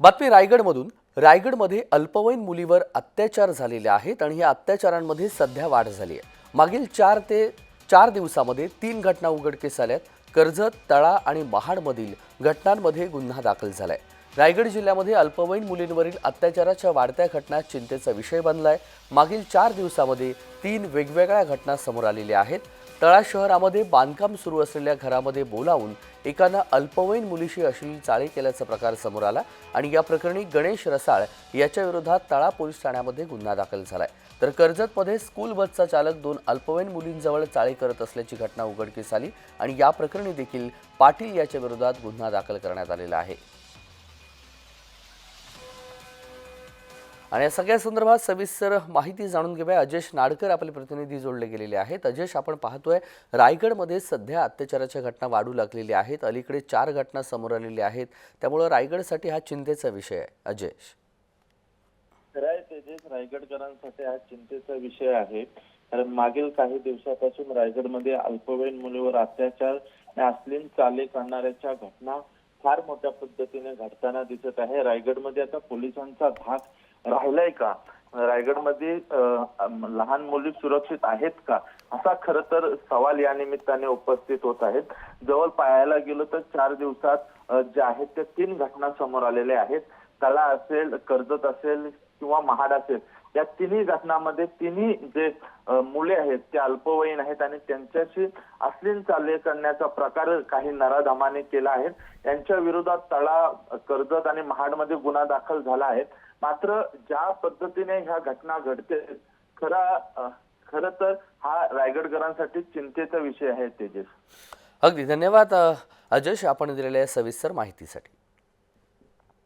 बातमी रायगडमधून. रायगडमध्ये अल्पवयीन मुलीवर अत्याचार झालेले आहेत आणि या अत्याचारांमध्ये सध्या वाढ झाली आहे. मागील चार ते चार दिवसामध्ये तीन घटना उघडकीस आल्यात. कर्जत तळा आणि महाडमधील घटनांमध्ये गुन्हा दाखल झाला आहे रायगड जिल्ह्यामध्ये अल्पवयीन मुलींवरील अत्याचाराच्या वाढत्या घटना चिंतेचा विषय बनला आहे मागील चार दिवसामध्ये तीन वेगवेगळ्या घटना समोर आलेल्या आहेत. तळा शहरामध्ये बांधकाम सुरू असलेल्या घरामध्ये बोलावून एकानं अल्पवयीन मुलीशी अश्लील चाळी केल्याचा प्रकार समोर आला आणि या प्रकरणी गणेश रसाळ याच्या विरोधात तळा पोलीस ठाण्यामध्ये गुन्हा दाखल झालाय. तर कर्जतमध्ये स्कूल बसचा चालक दोन अल्पवयीन मुलींजवळ चाळी करत असल्याची घटना उघडकीस आली आणि या प्रकरणी देखील पाटील याच्या विरोधात गुन्हा दाखल करण्यात आलेला आहे. आणि या सगळ्या संदर्भात सविस्तर माहिती जाणून घेऊया. अजेश नाडकर आपले प्रतिनिधी जोडले गेलेले आहेत. अजेश आपण पाहतोय रायगडमध्ये सध्या अत्याचाराच्या घटना वाढू लागलेल्या आहेत. अलीकडे चार घटना समोर आलेल्या आहेत. त्यामुळं रायगडसाठी हा चिंतेचा विषय आहे. अजेश खरं आहे रायगडकरांसाठी हा चिंतेचा विषय आहे. कारण मागील काही दिवसापासून रायगडमध्ये अल्पवयीन मुलीवर अत्याचार आणि अश्लील चाले करणाऱ्याच्या घटना फार मोठ्या पद्धतीने घडताना दिसत आहे. रायगडमध्ये आता पोलिसांचा धाक राहिलाय का? रायगडमध्ये लहान मुली सुरक्षित आहेत का? असा खर तर सवाल या निमित्ताने उपस्थित होत आहेत. जवळ पाहायला गेलो तर चार दिवसात ज्या आहेत त्या तीन घटना समोर आलेल्या आहेत. कला असेल कर्जत असेल किंवा महाड असेल या तिन्ही घटनांमध्ये तिन्ही जे मुले आहेत ते अल्पवयीन आहेत आणि त्यांच्याशी अश्लील चालले करण्याचा प्रकार काही नराधमाने केला आहे. यांच्या विरोधात तळा कर्जत आणि महाडमध्ये गुन्हा दाखल झाला आहे. मात्र ज्या पद्धतीने ह्या घटना घडते खरा खर तर हा रायगडकरांसाठी चिंतेचा विषय आहे तेजस. अगदी. धन्यवाद अजय आपण दिलेल्या सविस्तर माहितीसाठी.